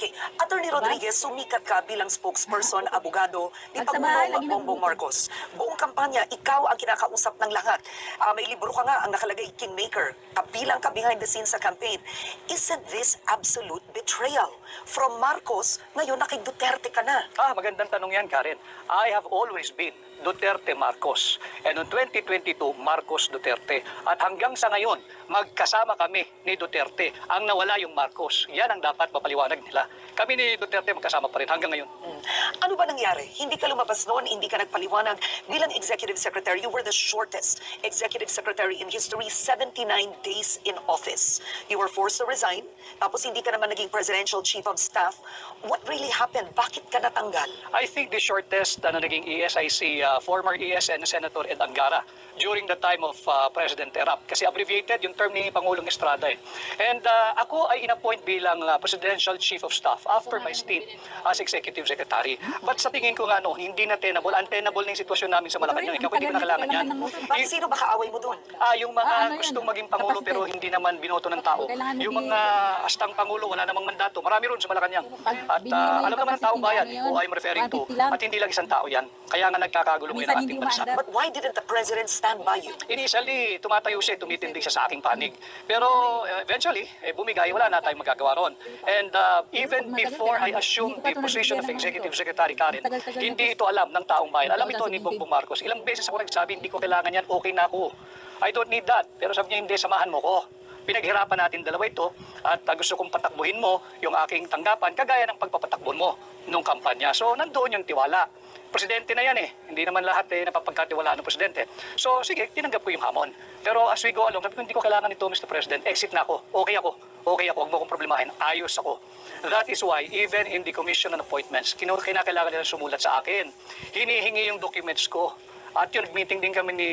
Okay, Attorney Rodriguez, sumikat ka bilang spokesperson, abogado ni Pangulong Bongbong Marcos. Buong kampanya, ikaw ang kinakausap ng lahat. Ah, may libro ka nga ang nakalagay Kingmaker. Kabilang ka behind the scenes sa campaign. Isn't this absolute betrayal? From Marcos, ngayon na kay Duterte ka na. Ah, magandang tanong yan, Karen. I have always been Duterte Marcos. And noong 2022, Marcos Duterte. At hanggang sa ngayon, magkasama kami ni Duterte. Ang nawala yung Marcos. Yan ang dapat mapaliwanag nila. Kami ni Duterte magkasama pa rin hanggang ngayon. Hmm. Ano ba nangyari? Hindi ka lumabas noon, hindi ka nagpaliwanag. Bilang executive secretary, you were the shortest executive secretary in history, 79 days in office. You were forced to resign, tapos hindi ka naman naging presidential chief of staff. What really happened? Bakit ka natanggal? I think the shortest na naging ESIC, uh, former ESN Senator Ed Angara during the time of uh, President Erap. Kasi abbreviated yung term ni Pangulong Estrada eh. And uh, ako ay inappoint bilang uh, Presidential Chief of Staff after my stint as Executive Secretary. But sa tingin ko nga no, hindi na tenable, untenable na yung sitwasyon namin sa Malacanang. Ikaw hindi mo na kailangan yan. Bakit sino ba kaaway mo doon? Ah, yung mga Ah, ano gustong maging pangulo pero hindi naman binoto ng tao. Yung mga astang pangulo, wala namang mandato. Marami ron sa Malacanang. At yung alam naman ng taong bayan who I'm referring to. 150 lang. At hindi lang isang tao yan. Kaya nga nagkakagulo ngayon ang ating bansa. But why didn't the president stand by you? Initially, tumatayo siya, tumitindig siya sa aking panig. Pero uh, eventually, eh, bumigay, wala na tayong magagawa ron. And uh, even before I assumed the position of Executive Secretary Karen, hindi ito alam ng taong bayan. Alam ito ni Bongbong Marcos. Ilang beses ako nagsabi, hindi ko kailangan yan, okay na ako. I don't need that. Pero sabi niya, hindi, samahan mo ko. Pinaghirapan natin dalawa ito at uh, gusto kong patakbuhin mo yung aking tanggapan kagaya ng pagpapatakbo mo nung kampanya. So nandoon yung tiwala. Presidente na yan eh. Hindi naman lahat eh napapagkatiwalaan ng presidente. So sige, tinanggap ko yung hamon. Pero as we go along, sabi ko, hindi ko kailangan ito, Mr. President. Exit na ako. Okay ako. Okay ako. Huwag mo akong problemahin. Ayos ako. That is why, even in the commission on appointments, kinakailangan nila sumulat sa akin. Hinihingi yung documents ko. At yun, meeting din kami ni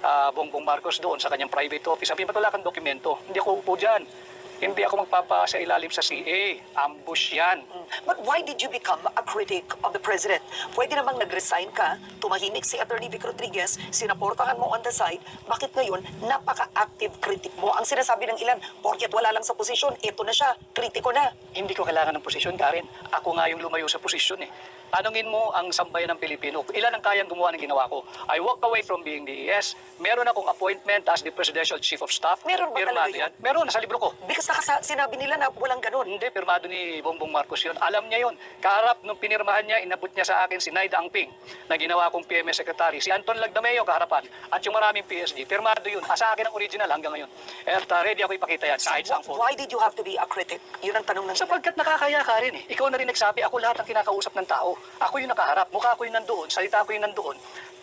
ah, Bongbong Marcos doon sa kanyang private office. Sabi, ba't kang dokumento? Hindi ako upo dyan. Hindi ako magpapa sa ilalim sa CA. Ambush yan. But why did you become a critic of the president? Pwede namang nag-resign ka, tumahimik si Attorney Vic Rodriguez, sinaportahan mo on the side, bakit ngayon napaka-active critic mo? Ang sinasabi ng ilan, porket wala lang sa posisyon, ito na siya, kritiko na. Hindi ko kailangan ng posisyon, Karen. Ako nga yung lumayo sa posisyon eh. Tanungin mo ang sambayan ng Pilipino. Ilan ang kayang gumawa ng ginawa ko? I walk away from being the ES. Meron akong appointment as the Presidential Chief of Staff. Meron ba Pirmado talaga yun? Meron, nasa libro ko. Because nakasa- sinabi nila na walang ganun. Hindi, pirmado ni Bongbong Marcos yun. Alam niya yun. Kaharap nung pinirmahan niya, inabot niya sa akin si Naida Angping na ginawa kong PMS Secretary. Si Anton Lagdameo kaharapan. At yung maraming PSG. Pirmado yun. Ah, Sa akin ang original hanggang ngayon. At uh, ready ako ipakita yan kahit So, saan po. why did you have to be a critic? Yun ang tanong ng. Sapagkat nakakaya ka rin eh. Ikaw na rin nagsabi, ako lahat ang kinakausap ng tao. Ako yung nakaharap, mukha ko yung nandoon, salita ko yung nandoon.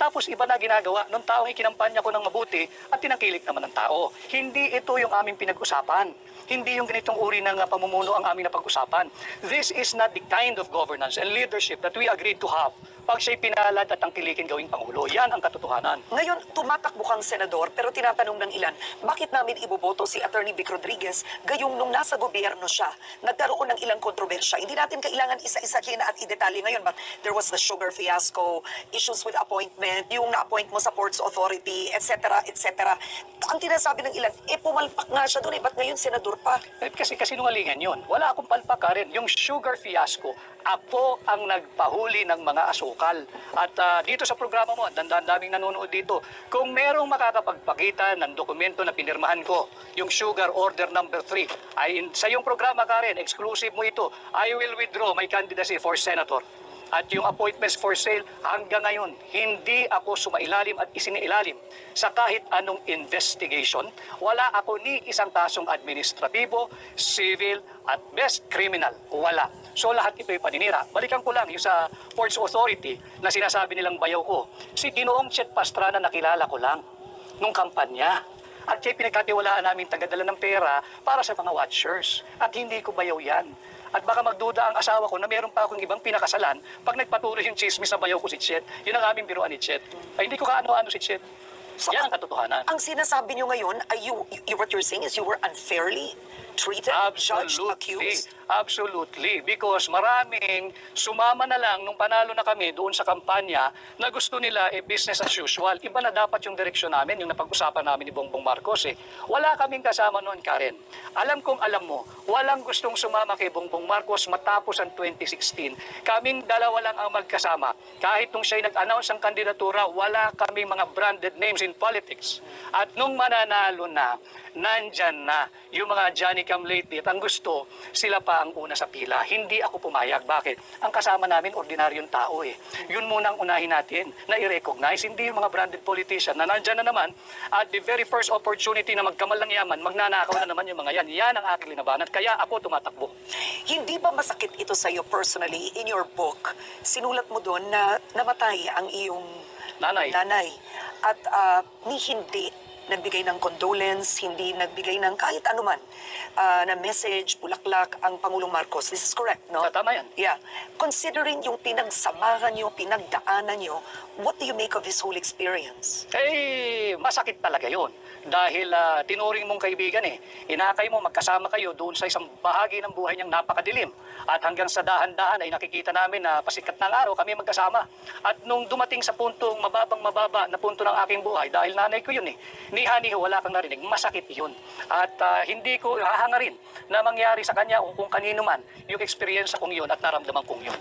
Tapos iba na ginagawa nung taong ikinampanya ko ng mabuti at tinangkilik naman ng tao. Hindi ito yung aming pinag-usapan. Hindi yung ganitong uri ng uh, pamumuno ang aming napag-usapan. This is not the kind of governance and leadership that we agreed to have pag siya'y pinalad at tangkilikin gawing Pangulo. Yan ang katotohanan. Ngayon, tumatakbo kang senador pero tinatanong ng ilan, bakit namin iboboto si Attorney Vic Rodriguez gayong nung nasa gobyerno siya, nagkaroon ng ilang kontrobersya. Hindi natin kailangan isa-isahin at i-detalye ngayon but there was the sugar fiasco, issues with appointment, yung na-appoint mo sa Ports Authority, etc. etc. Ang tinasabi ng ilan, eh pumalpak nga siya doon eh, ba't ngayon senador pa? Eh, kasi kasinungalingan yun. Wala akong palpak rin. Yung sugar fiasco, ako ang nagpahuli ng mga asukal. At ah, dito sa programa mo, at dandang daming nanonood dito, kung merong makakapagpakita ng dokumento na pinirmahan ko, yung sugar order number 3, ay in- sa yung programa Karen, exclusive mo ito, I will withdraw my candidacy for senator. At yung appointments for sale, hanggang ngayon, hindi ako sumailalim at isinailalim sa kahit anong investigation. Wala ako ni isang kasong administratibo, civil, at best criminal. Wala. So lahat ito'y paninira. Balikan ko lang yung sa Ports Authority na sinasabi nilang bayaw ko. Si Ginoong Chet Pastrana nakilala ko lang nung kampanya. At siya'y pinagkatiwalaan namin tagadala ng pera para sa mga watchers. At hindi ko bayaw yan. At baka magduda ang asawa ko na meron pa akong ibang pinakasalan pag nagpatuloy yung chismis sa bayaw ko si Chet. Yun ang aming biruan ni Chet. Ay hindi ko kaano-ano si Chet. So, Yan ang katotohanan. Ang sinasabi niyo ngayon, ay you, you, what you're saying is you were unfairly treated, judged, Absolutely. accused? Absolutely. Because maraming sumama na lang nung panalo na kami doon sa kampanya na gusto nila eh, business as usual. Iba na dapat yung direksyon namin, yung napag-usapan namin ni Bongbong Marcos eh. Wala kaming kasama noon, Karen. Alam kong alam mo, walang gustong sumama kay Bongbong Marcos matapos ang 2016. Kaming dalawa lang ang magkasama. Kahit nung siya'y nag-announce ang kandidatura, wala kaming mga branded names in politics. At nung mananalo na, nandyan na yung mga Johnny Come Lately at ang gusto, sila pa ang una sa pila. Hindi ako pumayag. Bakit? Ang kasama namin, ordinaryong tao eh. Yun muna ang unahin natin na i-recognize. Hindi yung mga branded politician na nandyan na naman at the very first opportunity na magkamal ng yaman, magnanakaw na naman yung mga yan. Yan ang aking linabanan. Kaya ako tumatakbo. Hindi ba masakit ito sa'yo personally in your book? Sinulat mo doon na namatay ang iyong Nanay. nanay. At ah, ni hindi nagbigay ng condolence, hindi nagbigay ng kahit anuman ah, na message, bulaklak ang Pangulong Marcos. This is correct, no? Tama yan. Yeah. Considering yung pinagsamahan nyo, pinagdaanan nyo, what do you make of this whole experience? Eh, masakit talaga yon Dahil ah, tinuring mong kaibigan eh. Inakay mo, magkasama kayo doon sa isang bahagi ng buhay niyang napakadilim. At hanggang sa dahan-dahan ay nakikita namin na pasikat ng araw kami magkasama. At nung dumating sa puntong mababang mababa na punto ng aking buhay, dahil nanay ko yun eh, ni Hani wala kang narinig, masakit yun. At ah, hindi ko hahangarin na mangyari sa kanya o kung kanino man yung experience kong yun at naramdaman kong yun.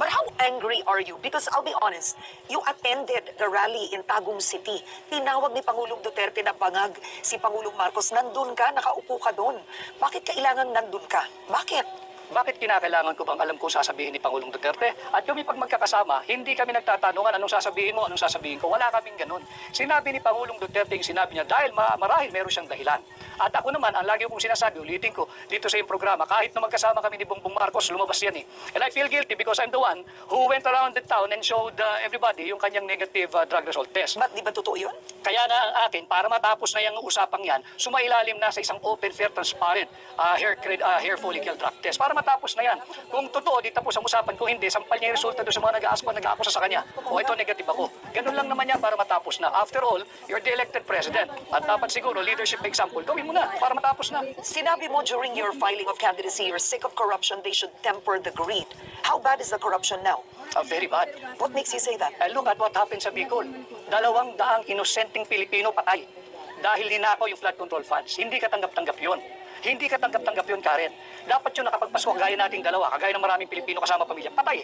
But how angry are you? Because I'll be honest, you attended the rally in Tagum City. Tinawag ni Pangulong Duterte na bangag si Pangulong Marcos. Nandun ka, nakaupo ka doon. Bakit kailangan nandun ka? Bakit? Bakit kinakailangan ko bang alam kung sasabihin ni Pangulong Duterte? At kami pag magkakasama, hindi kami nagtatanungan anong sasabihin mo, anong sasabihin ko. Wala kaming ganun. Sinabi ni Pangulong Duterte yung sinabi niya dahil ma- marahil meron siyang dahilan. At ako naman, ang lagi kong sinasabi, ulitin ko dito sa iyong programa, kahit na magkasama kami ni Bongbong Marcos, lumabas yan eh. And I feel guilty because I'm the one who went around the town and showed uh, everybody yung kanyang negative uh, drug result test. Ba't di ba totoo yun? Kaya na ang akin, para matapos na yung usapang yan, sumailalim na sa isang open, fair, transparent uh, hair, uh, hair follicle drug test. Para matapos na yan. Kung totoo, di tapos ang usapan. Kung hindi, sampal niya yung resulta doon sa mga nag-aasko, nag-aakusa sa kanya. O ito, negative ako. Ganun lang naman yan para matapos na. After all, you're the elected president. At dapat siguro, leadership example, gawin mo na para matapos na. Sinabi mo during your filing of candidacy, you're sick of corruption, they should temper the greed. How bad is the corruption now? Uh, very bad. What makes you say that? And look at what happened sa Bicol. Dalawang daang inosenteng Pilipino patay dahil ninakaw yung flood control funds. Hindi katanggap-tanggap yun. Hindi katanggap-tanggap yun, Karen. Dapat yun nakapagpasko, kagaya nating dalawa, kagaya ng maraming Pilipino kasama pamilya, patay.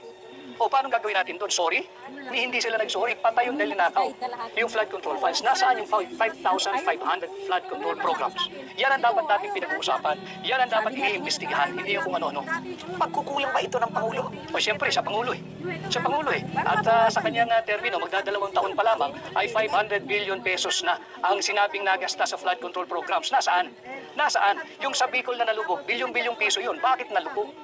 O paano gagawin natin doon? Sorry? Ni hindi sila nag-sorry. Patay yung dahil. Yung flood control funds. Nasaan yung 5,500 flood control programs? Yan ang dapat nating pinag-uusapan. Yan ang dapat iniimbestigahan. Hindi yung kung ano-ano. Pagkukulang ba ito ng Pangulo? O siyempre, sa Pangulo eh. Sa Pangulo eh. At ah, sa kanyang uh, termino, magdadalawang taon pa lamang, ay 500 billion pesos na ang sinabing nagasta sa flood control programs. Nasaan? Nasaan? Yung sa Bicol na nalubog, bilyong-bilyong piso yun. Bakit nalubog?